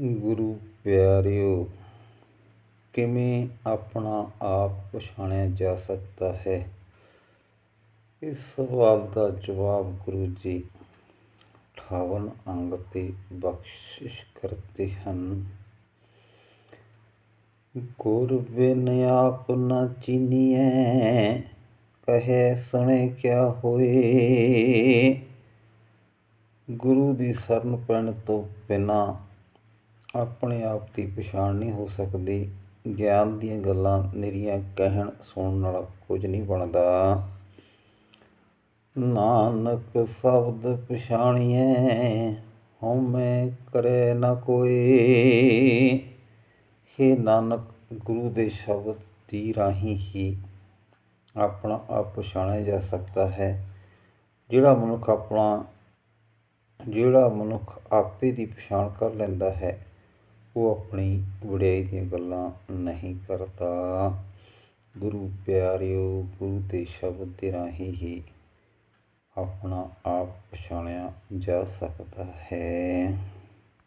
ਗੁਰੂ ਪਿਆਰਿਓ, ਕਿਵੇਂ ਆਪਣਾ ਆਪ ਪਛਾਣਿਆ ਜਾ ਸਕਦਾ ਹੈ? ਇਸ ਸਵਾਲ ਦਾ ਜਵਾਬ ਗੁਰੂ ਜੀ 58 ਅੰਗ ਤੇ ਬਖਸ਼ਿਸ਼ ਕਰਦੇ ਹਨ। ਗੁਰ ਬਿਨ ਆਪ ਨ ਚੀਨੀਐ, ਕਹੇ ਸੁਣੇ ਕਿਆ ਹੋਏ? ਗੁਰੂ ਦੀ ਸ਼ਰਨ ਪੈਣ ਤੋਂ ਬਿਨਾਂ ਆਪਣੇ ਆਪ ਦੀ ਪਛਾਣ ਨਹੀਂ ਹੋ ਸਕਦੀ। ਗਿਆਨ ਦੀਆਂ ਗੱਲਾਂ ਨਿਰੀਆਂ ਕਹਿਣ, ਸੁਣਨ ਨਾਲ ਕੁਝ ਨਹੀਂ ਬਣਦਾ। ਨਾਨਕ ਸ਼ਬਦ ਪਛਾਣੀਐ, ਹਉਮੈ ਕਰੇ ਨਾ ਕੋਈ। हे ਨਾਨਕ, ਗੁਰੂ ਦੇ ਸ਼ਬਦ ਦੀ ਰਾਹੀਂ ਹੀ ਆਪਣਾ ਆਪ ਪਛਾਣਿਆ ਜਾ ਸਕਦਾ ਹੈ। ਜਿਹੜਾ ਮਨੁੱਖ ਆਪਣਾ, ਜਿਹੜਾ ਮਨੁੱਖ ਆਪੇ ਦੀ ਪਛਾਣ ਕਰ ਲੈਂਦਾ ਹੈ ਉਹ ਆਪਣੀ ਵਡਿਆਈ ਦੀਆਂ ਗੱਲਾਂ ਨਹੀਂ ਕਰਦਾ। ਗੁਰੂ ਪਿਆਰਿਓ, ਗੁਰੂ ਦੇ ਸ਼ਬਦ ਦੇ ਰਾਹੀਂ ਹੀ ਆਪਣਾ ਆਪ ਪਛਾਣਿਆ ਜਾ ਸਕਦਾ ਹੈ।